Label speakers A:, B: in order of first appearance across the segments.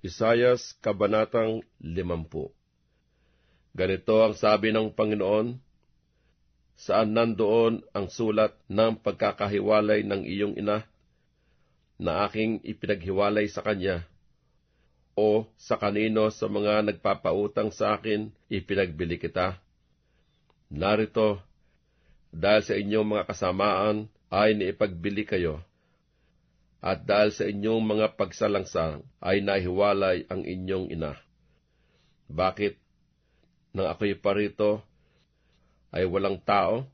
A: Isayas Kabanatang 50 Ganito ang sabi ng Panginoon, Saan nandoon ang sulat ng pagkakahiwalay ng iyong ina na aking ipinaghiwalay sa kanya? O sa kanino sa mga nagpapautang sa akin ipinagbili kita? Narito, dahil sa inyong mga kasamaan ay naipagbili kayo, at dahil sa inyong mga pagsalangsang ay nahiwalay ang inyong ina. Bakit? Nang ako'y parito, ay walang tao.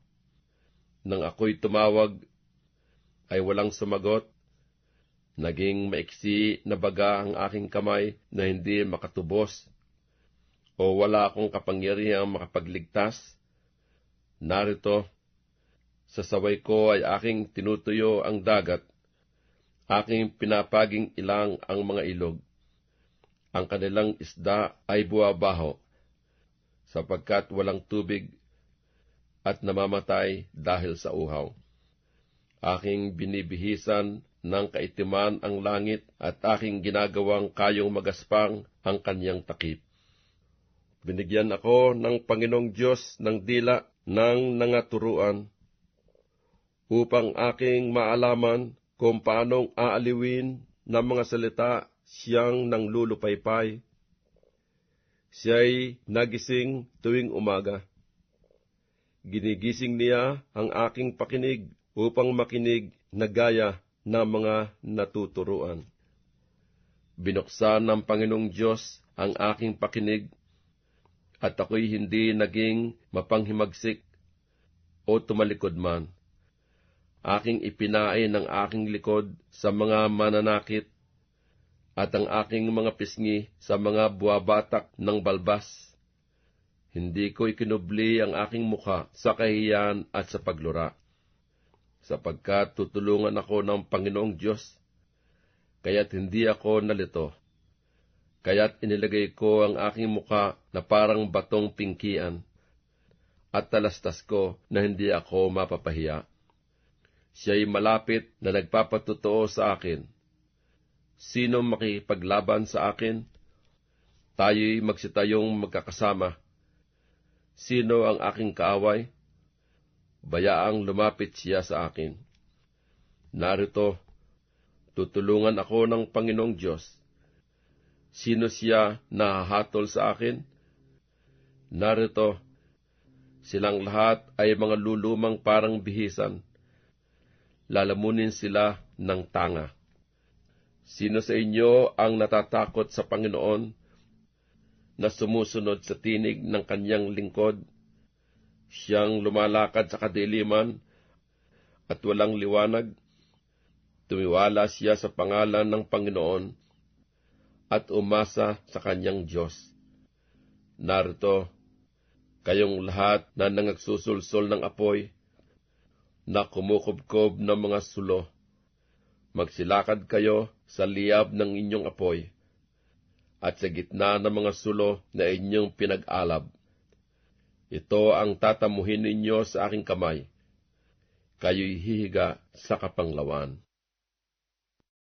A: Nang ako'y tumawag, ay walang sumagot. Naging maiksi na baga ang aking kamay na hindi makatubos. O wala akong kapangyarihang makapagligtas. Narito, sa saway ko ay aking tinutuyo ang dagat. Aking pinapaging ilang ang mga ilog. Ang kanilang isda ay buwabaho, sapagkat walang tubig at namamatay dahil sa uhaw. Aking binibihisan ng kaitiman ang langit at aking ginagawang kayong magaspang ang kanyang takip. Binigyan ako ng Panginoong Diyos ng dila ng nangaturuan upang aking maalaman kung paanong aaliwin ng mga salita siyang nang lulupaypay. Siya'y nagising tuwing umaga Ginigising niya ang aking pakinig upang makinig na gaya ng mga natuturuan. Binuksan ng Panginoong Diyos ang aking pakinig at ako'y hindi naging mapanghimagsik o tumalikod man. Aking ipinain ang aking likod sa mga mananakit at ang aking mga pisngi sa mga buwabatak ng balbas hindi ko ikinubli ang aking mukha sa kahiyan at sa paglura, sapagkat tutulungan ako ng Panginoong Diyos, kaya't hindi ako nalito. Kaya't inilagay ko ang aking mukha na parang batong pingkian, at talastas ko na hindi ako mapapahiya. Siya'y malapit na nagpapatutuo sa akin. Sino makikipaglaban sa akin? Tayo'y magsitayong magkakasama Sino ang aking kaaway? Bayaang lumapit siya sa akin. Narito, tutulungan ako ng Panginoong Diyos. Sino siya nahahatol sa akin? Narito, silang lahat ay mga lulumang parang bihisan. Lalamunin sila ng tanga. Sino sa inyo ang natatakot sa Panginoon na sumusunod sa tinig ng kanyang lingkod. Siyang lumalakad sa kadiliman at walang liwanag. Tumiwala siya sa pangalan ng Panginoon at umasa sa kanyang Diyos. Narito, kayong lahat na nangagsusulsol ng apoy, na kumukubkob ng mga sulo. Magsilakad kayo sa liyab ng inyong apoy at sa gitna ng mga sulo na inyong pinag-alab. Ito ang tatamuhin ninyo sa aking kamay. Kayo'y hihiga sa kapanglawan.